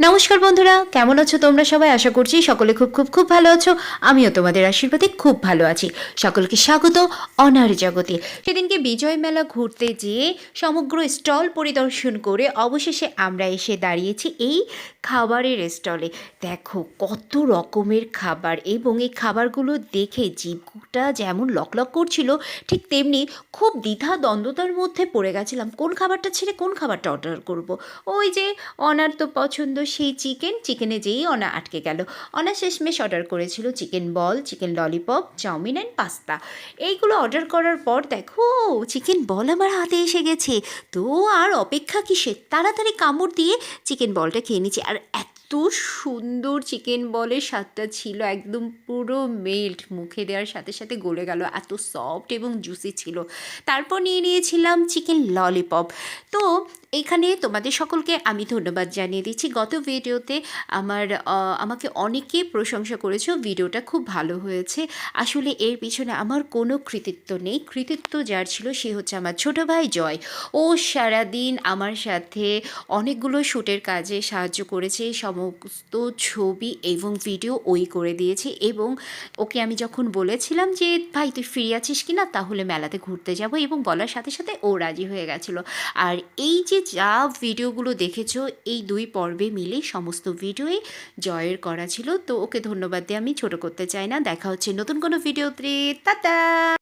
নমস্কার বন্ধুরা, কেমন আছো তোমরা সবাই? আশা করছি সকলে খুব খুব খুব ভালো আছো। আমিও তোমাদের আশীর্বাদে খুব ভালো আছি। সকলকে স্বাগত, অনার জগতে। সেদিনকে বিজয় মেলা ঘুরতে যেয়ে সমগ্র স্টল পরিদর্শন করে অবশেষে আমরা এসে দাঁড়িয়েছি এই খাবারের স্টলে। দেখো, কত রকমের খাবার এবং এই খাবারগুলো দেখে জিভটা যেমন লকলক করছিল, ঠিক তেমনি খুব দ্বিধা দ্বন্দ্বতার মধ্যে পড়ে গেছিলাম। কোন খাবারটা ছেড়ে কোন খাবারটা অর্ডার করব। ওই যে অনার তো পছন্দ, সেই চিকেন চিকেনে যেই অনা আটকে গেল। অনা শেষমেশ অর্ডার করেছিল chicken ball chicken lollipop chowmein and pasta এইগুলো অর্ডার করার পর দেখো চিকেন বল আমার হাতে এসে গেছে। তো আর অপেক্ষা কিসের? তাড়াতাড়ি কামড় দিয়ে চিকেন বলটা খেয়ে নিচ্ছি। আর এত সুন্দর চিকেন বলের স্বাদটা ছিল, একদম পুরো মেল্ট মুখে দেওয়ার সাথে সাথে গলে গেল, এত সফট এবং জুসি ছিল। তারপর নিয়ে নিয়েছিলাম চিকেন ললিপপ তো এখানে তোমাদের সকলকে আমি ধন্যবাদ জানিয়ে দিচ্ছি। গত ভিডিওতে আমার আমাকে অনেকে প্রশংসা করেছ, ভিডিওটা খুব ভালো হয়েছে। আসলে এর পিছনে আমার কোনো কৃতিত্ব নেই। কৃতিত্ব যার ছিল সে হচ্ছে আমার ছোট ভাই জয়। ও সারাদিন আমার সাথে অনেকগুলো শ্যুটের কাজে সাহায্য করেছে, সমস্ত ছবি এবং ভিডিও ওই করে দিয়েছে এবং ওকে আমি যখন বলেছিলাম যে, ভাই, তুই ফ্রি আছিস কি না তাহলে মেলাতে ঘুরতে যাব। এবং বলার সাথে সাথে ও রাজি হয়ে গেছিল। আর এই যে যা ভিডিওগুলো দেখেছ, এই দুই পর্বে মিলে সমস্ত ভিডিওই জয়ের করা ছিল। তো ওকে ধন্যবাদ দিয়ে আমি ছোট করতে চাই না। দেখা হচ্ছে নতুন কোনো ভিডিওতে। টাটা!